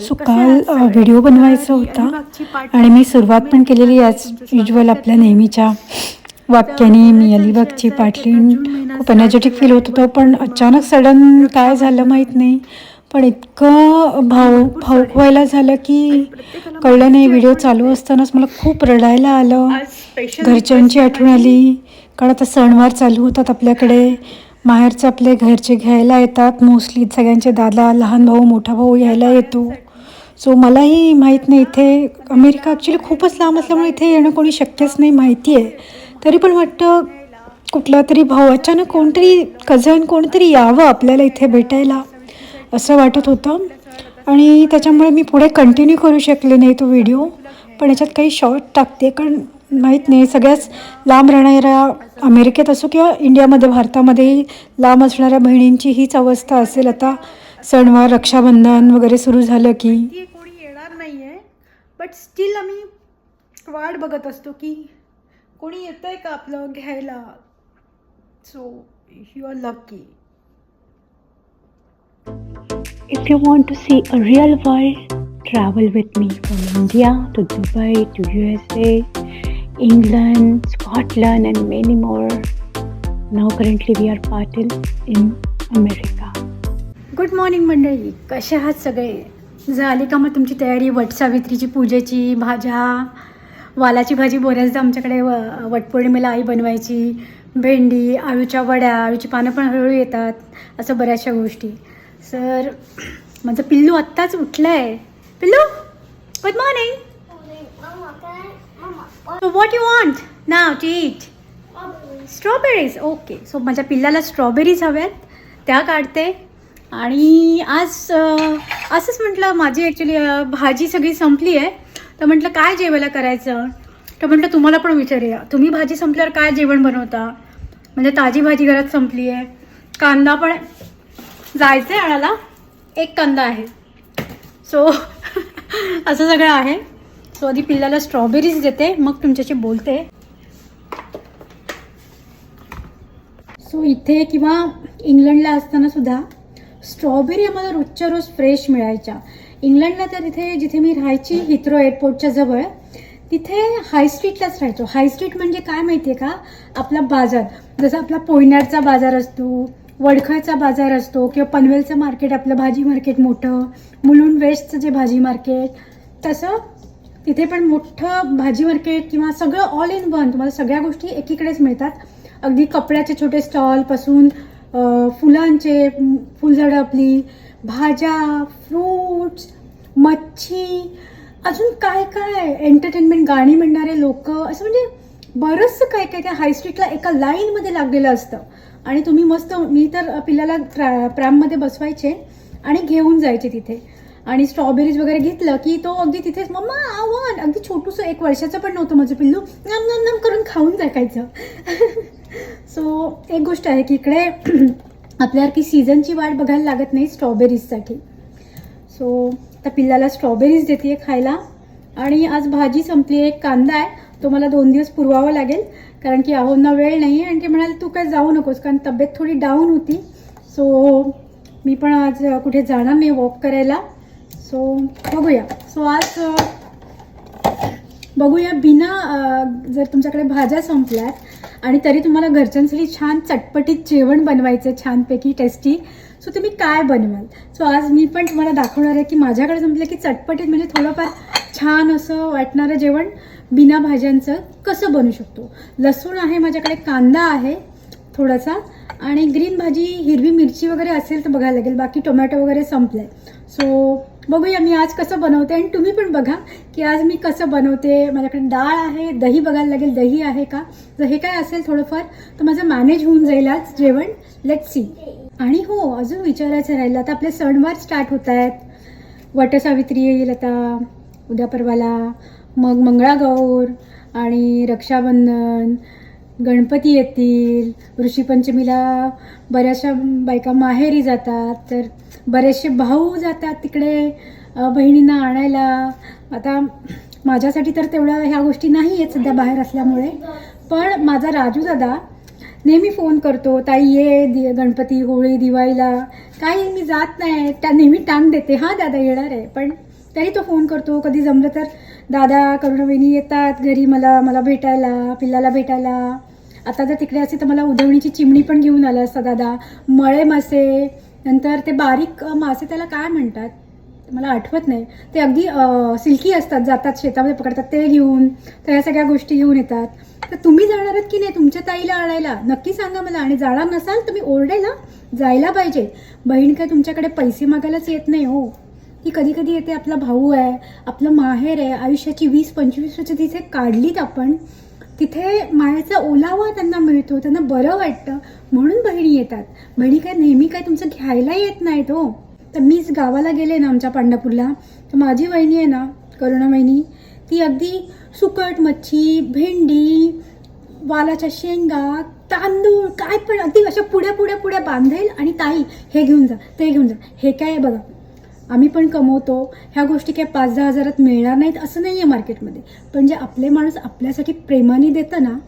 So काल video बनवायचा होता आणि मी सुरुवात पण केलेली याच युजल आपल्या नेहमीच्या वाक्याने मी अलिबागची पाटलीन खूप एनर्जेटिक फील होत होतं पण अचानक सडन काय झालं माहीत नाही. पण इतकं भाव भाऊक व्हायला झालं की कळलं नाही व्हिडिओ चालू असतानाच मला खूप रडायला आलं. घरच्यांची आठवण आली. कारण आता सणवार चालू होतात आपल्याकडे. माहेरचे आपले घरचे घ्यायला येतात. मोस्टली सगळ्यांचे दादा लहान भाऊ मोठा भाऊ यायला येतो. सो मलाही माहीत नाही इथे. अमेरिका ॲक्च्युली खूपच लांब असल्यामुळे इथे येणं कोणी शक्यच नाही माहिती आहे. तरी पण वाटतं कुठला तरी भाऊ अचानक कोणतरी कझन कोणतरी यावं आपल्याला इथे भेटायला असं वाटत होतं. आणि त्याच्यामुळे मी पुढे कंटिन्यू करू शकले नाही तो व्हिडिओ पण याच्यात काही शॉर्ट टाकते कारण माहीत नाही. सगळ्याच लांब राहणाऱ्या अमेरिकेत असो किंवा इंडियामध्ये भारतामध्ये लांब असणाऱ्या बहिणींची हीच अवस्था असेल. आता सणवार रक्षाबंधन वगैरे सुरू झालं की कोणी येणार नाही आहे बट स्टील आम्ही वाट बघत असतो की कोणी येतं आहे का आपलं घ्यायला? So you are lucky If you want to see a real world, travel with me from India to Dubai to USA, England, Scotland, and many more. Now, currently, we are parted in America. Good morning मंडळी. कसे आहात सगळे? झाली का मग तुमची तयारी वटसावित्रीची पूजेची भाज्या वालाची भाजी बऱ्याचदा आमच्याकडे व वटपौर्णिमेला आई बनवायची भेंडी आळूच्या वड्या आळूची पानं पण हळूहळू येतात असं बऱ्याचशा गोष्टी. सर माझं पिल्लू आत्ताच उठलं आहे पिल्लू good morning what you want now to eat strawberries okay so माझ्या पिल्लाला स्ट्रॉबेरीज हव्यात. त्या काढते. आणि आज असंच म्हटलं माझी ॲक्च्युली भाजी सगळी संपली आहे. तर म्हटलं काय जेवायला करायचं? तर म्हटलं तुम्हाला पण विचारूया. तुम्ही भाजी संपल्यावर काय जेवण बनवता? म्हणजे ताजी भाजी घरात संपली आहे. कांदा पण जायचं आहे आणायला. एक कांदा आहे. सो असं सगळं आहे. सो आधी पिल्लाला स्ट्रॉबेरीज देते मग तुमच्याशी बोलते. सो इथे किंवा इंग्लंडला असताना सुद्धा स्ट्रॉबेरी आम्हाला रोजच्या रोज फ्रेश मिळायच्या. इंग्लंडला तर इथे जिथे मी राहायची हिथ्रो एअरपोर्टच्या जवळ तिथे हाय स्ट्रीटलाच राहायचो. हाय स्ट्रीट म्हणजे काय माहिती आहे का? आपला बाजार. जसं आपला पोयनाडचा बाजार असतो वडखळचा बाजार असतो किंवा पनवेलचं मार्केट आपलं भाजी मार्केट मोठं मुलुंड वेस्टचं जे भाजी मार्केट तसं तिथे पण मोठं भाजी मार्केट किंवा सगळं ऑल इन वन तुम्हाला सगळ्या गोष्टी एकीकडेच मिळतात. अगदी कपड्याचे छोटे स्टॉलपासून फुलांचे फुलझाडं आपली भाज्या फ्रूट्स मच्छी अजून काय काय? एंटरटेनमेंट गाणी म्हणणारे लोक असं म्हणजे बरंचसं काय काय त्या हाय स्ट्रीटला एका लाईनमध्ये लागलेलं असतं. आणि तुम्ही मस्त मी तर पिल्लाला ट्रॅ प्रॅममध्ये बसवायचे आणि घेऊन जायचे तिथे. आणि स्ट्रॉबेरीज वगैरे घेतलं की तो अगदी तिथेच मम्मा आव्हान अगदी छोटूसं एक वर्षाचं पण नव्हतं माझं पिल्लू. नम नम नम करून खाऊन टाकायचं. सो एक गोष्ट आहे की इकडे आपल्यासारखी सीझनची वाट बघायला लागत नाही स्ट्रॉबेरीजसाठी सो त्या पिल्लाला स्ट्रॉबेरीज देते खायला. आणि आज भाजी संपली एक कांदा आहे. तो मला दोन दिवस पुरवावा लागेल. कारण की अहोंना वेळ नाही आणि ते म्हणाले तू काय जाऊ नकोस कारण तब्येत थोडी डाऊन होती. सो मी पण आज कुठे जाणार नाही वॉक करायला. सो बघूया. सो आज बघूया बिना जर तुमच्याकडे भाज्या संपल्यात आणि तरी तुम्हाला घरच्यांसाठी छान चटपटीत जेवण बनवायचं आहे छानपैकी टेस्टी सो तुम्ही काय बनवाल? सो आज मी पण तुम्हाला दाखवणार आहे की माझ्याकडे संपलं की चटपटीत म्हणजे थोडंफार छान असं वाटणारं जेवण बिना भाज्यांचं कसं बनवू शकतो? लसूण आहे माझ्याकडे कांदा आहे थोडासा आणि ग्रीन भाजी हिरवी मिरची वगैरे असेल तर बघायला लागेल. बाकी टोमॅटो वगैरे संपलं आहे सो बघूया मी आज कसं बनवते आणि तुम्ही पण बघा की आज मी कसं बनवते. माझ्याकडे डाळ आहे दही बघायला लागेल. दही आहे का? जर हे काय असेल थोडंफार तर माझं मॅनेज होऊन जाईल आज जेवण. लेट सी आणि हो अजून विचारायचं राहिलं. आता आपले सणवार स्टार्ट होत आहेत. वटसावित्री येईल आता उद्या परवाला. मग मंगळागौर आणि रक्षाबंधन. गणपती येतील ऋषीपंचमीला बऱ्याचशा बायका माहेरी जातात तर बरेचसे भाऊ जातात तिकडे बहिणींना आणायला. आता माझ्यासाठी तर तेवढ्या ह्या गोष्टी नाही आहेत सध्या बाहेर असल्यामुळे. पण माझा राजू दादा नेहमी फोन करतो ताई ये दि गणपती होळी दिवाळीला. काही मी जात नाही. त्या नेहमी टांग देते. हां दादा येणार आहे. पण तरी तो फोन करतो. कधी जमलं तर दादा करुणावेणी येतात घरी मला मला भेटायला पिल्लाला भेटायला. आता जर तिकडे असते तर मला उधवणीची चिमणी पण घेऊन आला असता दादा. मळे मासे. नंतर ते बारीक मासे त्याला काय म्हणतात? मला आठवत नाही. ते अगदी सिल्की असतात जातात शेतामध्ये पकडतात ते घेऊन तर या सगळ्या गोष्टी घेऊन येतात. तर तुम्ही जाणार आहात की नाही तुमच्या ताईला आणायला? नक्की सांगा मला. आणि जाणार नसाल तुम्ही मी ओरडेला जायला पाहिजे. बहीण काय तुमच्याकडे पैसे मागायलाच येत नाही हो. ती कधी कधी येते आपला भाऊ आहे आपलं माहेर आहे आयुष्याची वीस पंचवीस वर्ष तिथे काढलीत आपण. तिथे मायाचा ओलावा त्यांना मिळतो त्यांना बरं वाटतं म्हणून बहिणी येतात. बहिणी काय नेहमी काय तुमचं घ्यायला येत नाहीत हो. तर मीच गावाला गेले ना आमच्या पांढरपूरला तर माझी वहिनी आहे ना करुणा वहिनी ती अगदी सुकट मच्छी भेंडी वालाच्या शेंगा तांदूळ काय पण अगदी अशा पुढे पुढे पुढे बांधेल आणि ताई हे घेऊन जा ते घेऊन जा. हे काय आहे बघा आम्ही पण कमवतो. ह्या गोष्टी काय पाच दहा हजारात मिळणार नाहीत असं नाही आहे मार्केटमध्ये. पण जे आपले माणूस आपल्यासाठी प्रेमाने देतं ना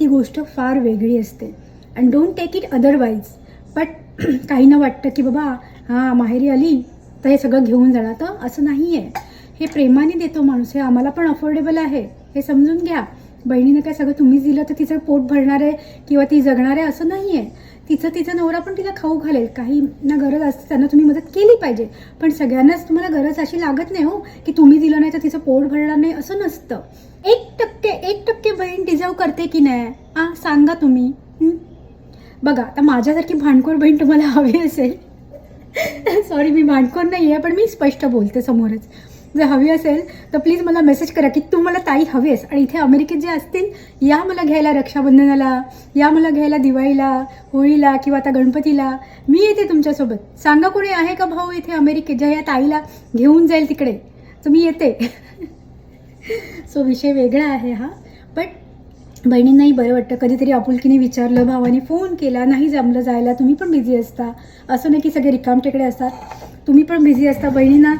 ती गोष्ट फार वेगळी असते. And don't take it otherwise but काहींना वाटतं की बाबा हां माहेरी आली तर हे सगळं घेऊन जाणार. तर असं नाही आहे हे प्रेमाने देतो माणूस. हे आम्हाला पण अफोर्डेबल आहे. हे समजून घ्या. बहिणीने काय सगळं तुम्हीच दिलं तर तिचं पोट भरणार आहे किंवा ती जगणार आहे असं नाही आहे तिचं तिचा नवरा पण तिला खाऊ घालेल. काही ना गरज असते त्यांना तुम्ही मदत केली पाहिजे. पण सगळ्यांनाच तुम्हाला गरज अशी लागत नाही हो की तुम्ही दिलं नाही तर तिचं पोट भरणार नाही असं नसतं. एक टक्के एक टक्के बहीण डिझर्व करते की नाही? हां सांगा तुम्ही. बघा आता माझ्यासारखी भांडखोर बहीण तुम्हाला हवी असेल. सॉरी मी भांडखोर नाही आहे पण मी स्पष्ट बोलते समोरच. जर हवी असेल तर प्लीज मला मेसेज करा की तू मला ताई हवी आहेस. आणि इथे अमेरिकेत जे असतील या मला घ्यायला रक्षाबंधनाला या मला घ्यायला दिवाळीला होळीला किंवा आता गणपतीला. मी येते तुमच्यासोबत. सांगा कोणी आहे का भाऊ इथे अमेरिकेत? ज्या या ताईला घेऊन जाईल तिकडे. तर मी येते. सो विषय वेगळा आहे हा. बट बहिणींनाही बरं वाटतं. कधीतरी आपुलकीने विचारलं भावाने फोन केला नाही जमलं जायला तुम्ही पण बिझी असता. असं नाही की सगळे रिकामटेकडे असतात. तुम्ही पण बिझी असता. बहिणींना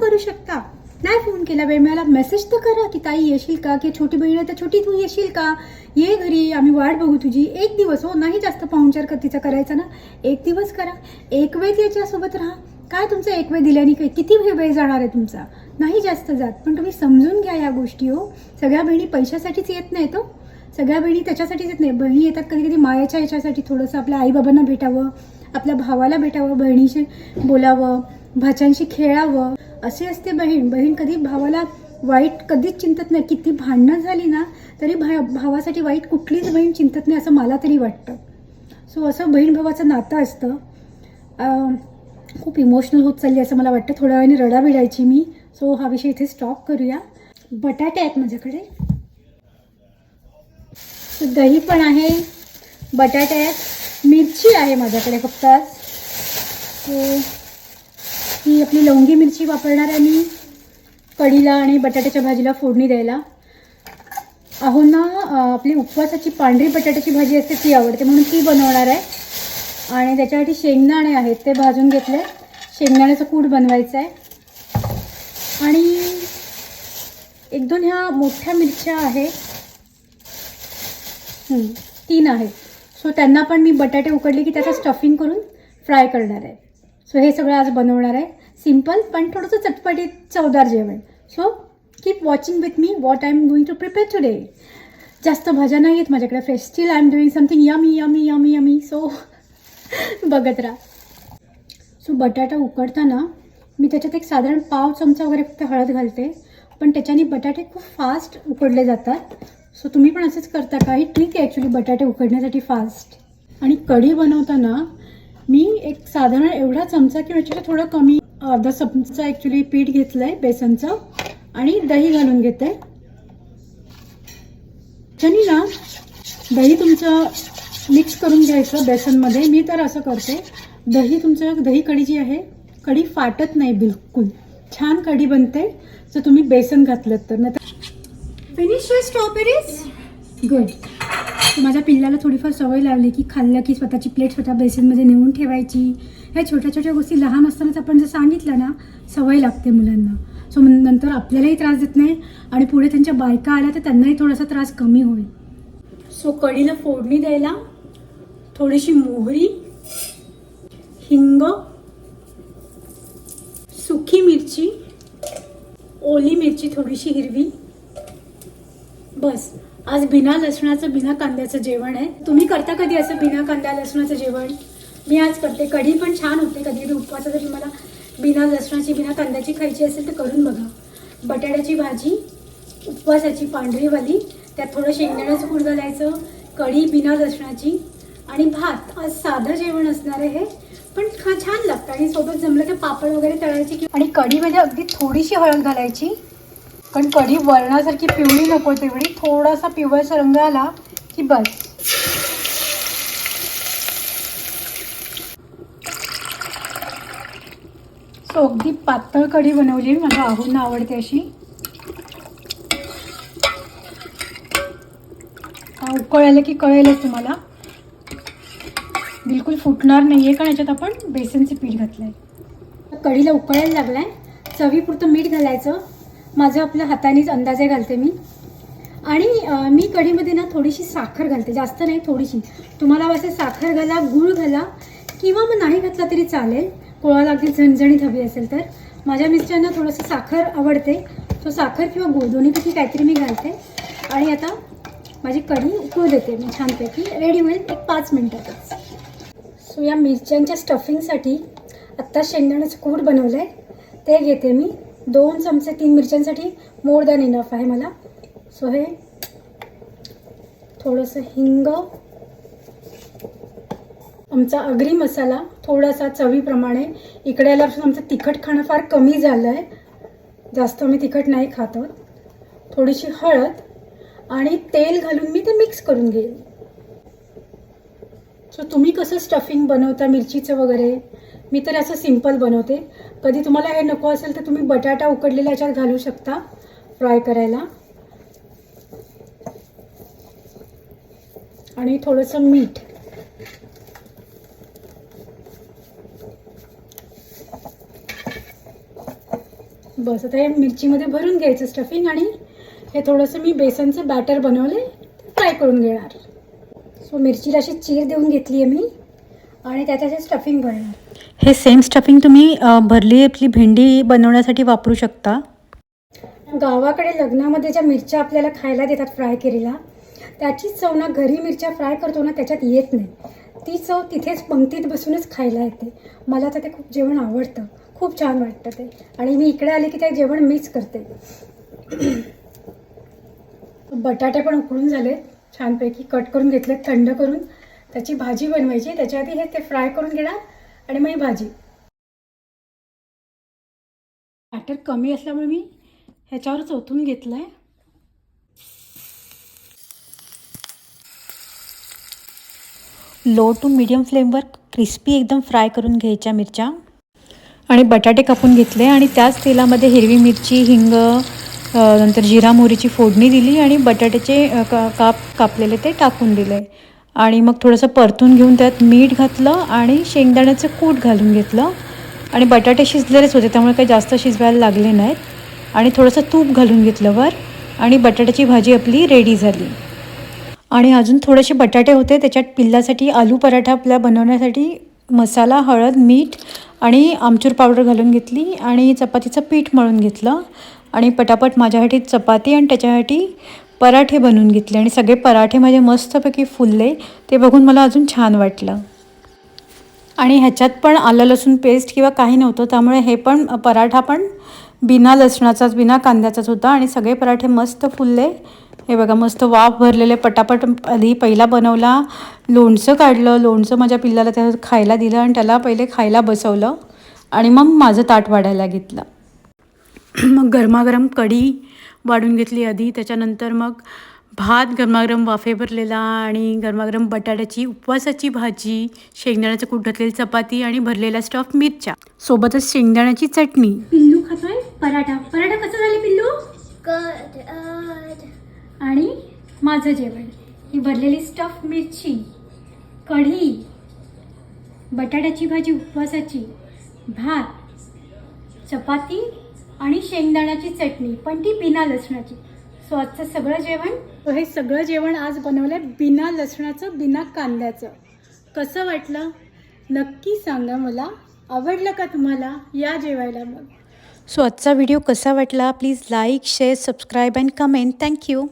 करू शकता? नाही फोन केला वेळ मिळाला मेसेज तर करा की ताई येशील का? की छोटी बहीण आहे तर छोटी तू येशील का? ये घरी आम्ही वाट बघू तुझी. एक दिवस हो नाही जास्त पाहुणचार कर तिचा करायचा ना? एक दिवस करा. एक वेळ त्याच्यासोबत राहा. काय तुमचं एक वेळ दिल्याने काय किती वेळ वेळ जाणार आहे तुमचा? नाही जास्त जात. पण तुम्ही समजून घ्या या गोष्टी हो. सगळ्या बहिणी पैशासाठीच येत नाही तो हो. सगळ्या बहिणी त्याच्यासाठीच येत नाही बहिणी येतात कधी कधी मायाच्या ह्याच्यासाठी थोडंसं आपल्या आईबाबांना भेटावं आपल्या भावाला भेटावं बहिणीशी बोलावं भाच्यांशी खेळावं. असे असते बहीण. बहीण कधी भावाला वाईट कधीच चिंतत नाही. किती भांडणं झाली ना तरी भा भावासाठी वाईट कुठलीच बहीण चिंतत नाही असं मला तरी वाटतं. सो असं बहीण भावाचं नातं असतं. खूप इमोशनल होत चालली असं मला वाटतं. थोड्या वेळाने रडा भिडायची मी. सो हा विषय इथे स्टॉप करूया. बटाटे आहेत माझ्याकडे. दही पण आहे. बटाटे आहेत. मिरची आहे माझ्याकडे फक्त. आज सो ही आपली लवंगी मिरची वापरणार आहे मी. कढीला आणि बटाट्याच्या भाजीला फोडणी द्यायला. अहो ना आपली उपवासाची पांढरी बटाट्याची भाजी असते ती आवडते म्हणून ती बनवणार आहे. आणि त्याच्यासाठी शेंगदाणे आहेत ते भाजून घेतले. शेंगदाण्याचं कूट बनवायचं आहे आणि एक दोन ह्या मोठ्या मिरच्या आहेत. तीन आहेत. सो त्यांना पण मी बटाटे उकडले की त्याचं स्टफिंग करून फ्राय करणार आहे. सो हे सगळं आज बनवणार आहे. सिंपल पण थोडंसं चटपटीत चवदार जेवण. So keep watching with me what I am going to prepare today जास्त भाज्या नाही आहेत माझ्याकडे. Fresh still I am doing something yummy yummy yummy yummy so बघत राहा. सो बटाटा उकडताना मी त्याच्यात एक साधारण पाव चमचा वगैरे फक्त हळद घालते. पण त्याच्याने बटाटे खूप फास्ट उकडले जातात. सो तुम्ही पण असंच करता. का ही ट्रिक आहे ॲक्च्युली बटाटे उकडण्यासाठी फास्ट आणि कढी बनवताना मी एक साधारण एवढा चमचा किंवा याच्यात थोडं कमी अर्धा चमचा ॲक्च्युली पीठ घेतलं आहे बेसनचं आणि दही घालून घेते. त्याच्यानी ना दही तुमचं मिक्स करून घ्यायचं बेसनमध्ये. मी तर असं करते. दही तुमचं दही कढी जी आहे कढी फाटत नाही बिलकुल. छान कढी बनते. जर तुम्ही बेसन घातलं तर. नाही फिनिश स्ट्रॉबेरीज गुड माझ्या पिल्लाला थोडीफार सवय लावली की खाल्लं की स्वतःची प्लेट स्वतः बेसनमध्ये नेऊन ठेवायची. ह्या छोट्या छोट्या गोष्टी लहान असतानाच आपण जर सांगितलं ना सवय लागते मुलांना. सो नंतर आपल्यालाही त्रास देत नाही आणि पुढे त्यांच्या बायका आल्या तर त्यांनाही थोडासा त्रास कमी होईल. सो कढीला फोडणी द्यायला थोडीशी मोहरी हिंग सुकी मिरची ओली मिरची थोडीशी हिरवी. बस. आज बिना लसणाचं बिना कांद्याचं जेवण आहे. तुम्ही करता कधी असं बिना कांद्या लसणाचं जेवण? मी आज करते. कढी पण छान होते कधी. कधी उपवासाचं तुम्हाला बिना लसणाची बिना कांद्याची खायची असेल तर करून बघा. बटाट्याची भाजी उपवासाची पांढरीवाली त्यात थोडं शेंगदाण्याचं कूड घालायचं कढी बिना लसणाची आणि भात. आज साधं जेवण असणार आहे हे पण छान लागतं. आणि सोबत जमलं तर पापड वगैरे तळायची आणि कढीमध्ये अगदी थोडीशी हळद घालायची. कारण कढी वरणासारखी पिवळी नको तेवढी. थोडासा पिवळाचा रंग आला की बस. सो अगदी पातळ कढी बनवली माझ्या आहून आवडते अशी. उकळायला की कळेलच तुम्हाला. बिलकुल फुटणार नाही आहे कारण याच्यात आपण बेसनचे पीठ घातलं आहे कढीला उकळायला लागलाय. चवीपुरतं मीठ घालायचं. माझं आपल्या हातानेच अंदाजे घालते मी. आणि मी कढीमध्ये ना थोडीशी साखर घालते जास्त नाही थोडीशी. तुम्हाला असं साखर घाला गूळ घाला किंवा मग नाही घातला तरी चालेल. कोणाला अगदी झणझणीत हवी असेल तर. माझ्या मिस्टरांना थोडंसं साखर आवडते. तो साखर किंवा गूळ दोन्हीपैकी काहीतरी मी घालते. आणि आता माझी कढी उकळू देते मी छानपैकी. रेडी होईल एक पाच मिनटातच. सो या मिरच्यांच्या स्टफिंगसाठी आत्ता शेंगदाण्याचं कूट बनवलं आहे ते घेते मी. दोन चमचे तीन मिरच्यांसाठी मोर दॅन इनफ आहे मला. सो हे थोडंसं हिंग आमचा अग्री मसाला थोडासा चवीप्रमाणे. इकडे आल्यापासून आमचं तिखट खाणं फार कमी झालं आहे जास्त आम्ही तिखट नाही खात आहोत. थोडीशी हळद आणि तेल घालून मी ते मिक्स करून घेईन. सो तुम्ही कसं स्टफिंग बनवता मिरचीचं वगैरे? मी तर असं सिंपल बनवते. कधी तुम्हाला हे नको असेल तर तुम्ही बटाटा उकडलेला याच्यात घालू शकता फ्राय करायला. आणि थोडंसं मीठ. बस आता हे मिरचीमध्ये भरून घ्यायचं स्टफिंग आणि हे थोडंसं मी बेसनचं बॅटर बनवले फ्राय करून घेणार. सो मिरचीला अशी चीर देऊन घेतली आहे मी आणि त्यात असे स्टफिंग भरणार हे सेम स्टफिंग तुम्ही भरली आपली भेंडी बनवण्यासाठी वापरू शकता. गावाकडे लग्नामध्ये ज्या मिरच्या आपल्याला खायला देतात फ्राय केलेला त्याचीच चव ना घरी मिरच्या फ्राय करतो ना त्याच्यात येत नाही. ती चव तिथेच पंक्तीत बसूनच खायला येते. मला तर ते खूप जेवण आवडतं. खूप छान वाटतं ते. आणि मी इकडे आले की ते जेवण मीच करते. बटाटे पण उकळून झाले. छानपैकी कट करून घेतले थंड करून. त्याची भाजी बनवायची. त्याच्या आधी हे ते फ्राय करून घेणार आणि मग ही भाजी. बॅटर कमी असल्यामुळे मी ह्याच्यावरच ओतून घेतलं आहे लो टू मिडियम फ्लेमवर क्रिस्पी एकदम फ्राय करून घ्यायच्या मिरच्या. आणि बटाटे कापून घेतले आणि त्याच तेलामध्ये हिरवी मिरची हिंग नंतर जिरा मोहरीची फोडणी दिली आणि बटाट्याचे का काप कापलेले ते टाकून दिले. आणि मग थोडंसं परतून घेऊन त्यात मीठ घातलं आणि शेंगदाण्याचं कूट घालून घेतलं. आणि बटाटे शिजलेलेच होते त्यामुळे काही जास्त शिजवायला लागले नाहीत. आणि थोडंसं तूप घालून घेतलं वर आणि बटाट्याची भाजी आपली रेडी झाली. आणि अजून थोडेसे बटाटे होते त्याच्यात पिल्लासाठी आलू पराठा आपल्या बनवण्यासाठी मसाला हळद मीठ आणि आमचूर पावडर घालून घेतली आणि चपातीचं पीठ मळून घेतलं. आणि पटापट माझ्यासाठी चपाती आणि त्याच्यासाठी पराठे बनवून घेतले आणि सगळे पराठे माझे मस्तपैकी फुलले. ते बघून मला अजून छान वाटलं. आणि ह्याच्यात पण आलं लसूण पेस्ट किंवा काही नव्हतं त्यामुळे हे पण पराठा पण बिना लसणाचाच बिना कांद्याचाच होता आणि सगळे पराठे मस्त फुलले. हे बघा मस्त वाफ भरलेले पटापट आधी पहिला बनवला लोणचं काढलं लोणचं माझ्या पिल्लाला त्या खायला दिलं आणि त्याला पहिले खायला बसवलं आणि मग माझं ताट वाढायला घेतलं. मग गरमागरम कढी वाढून घेतली आधी. त्याच्यानंतर मग भात गरमागरम वाफे भरलेला आणि गरमागरम बटाट्याची उपवासाची भाजी शेंगदाण्याचं कूट घातलेली चपाती आणि भरलेला स्टफ मिरच्या. सोबतच शेंगदाण्याची चटणी. पिल्लू खातोय? पराठा. पराठा कसा झाले पिल्लू? आणि माझं जेवण. ही भरलेली स्टफ मिरची कढी बटाट्याची भाजी उपवासाची भात चपाती आणि शेंगदाण्याची चटणी पण ती बिना लसणाची. सो आजचं सगळं जेवण? हे सगळं जेवण आज बनवलं आहे बिना लसणाचं बिना कांद्याचं. कसं वाटलं? नक्की सांगा मला. आवडलं का तुम्हाला या जेवायला मग? सो आजचा व्हिडिओ कसा वाटला? Please like share subscribe and comment thank you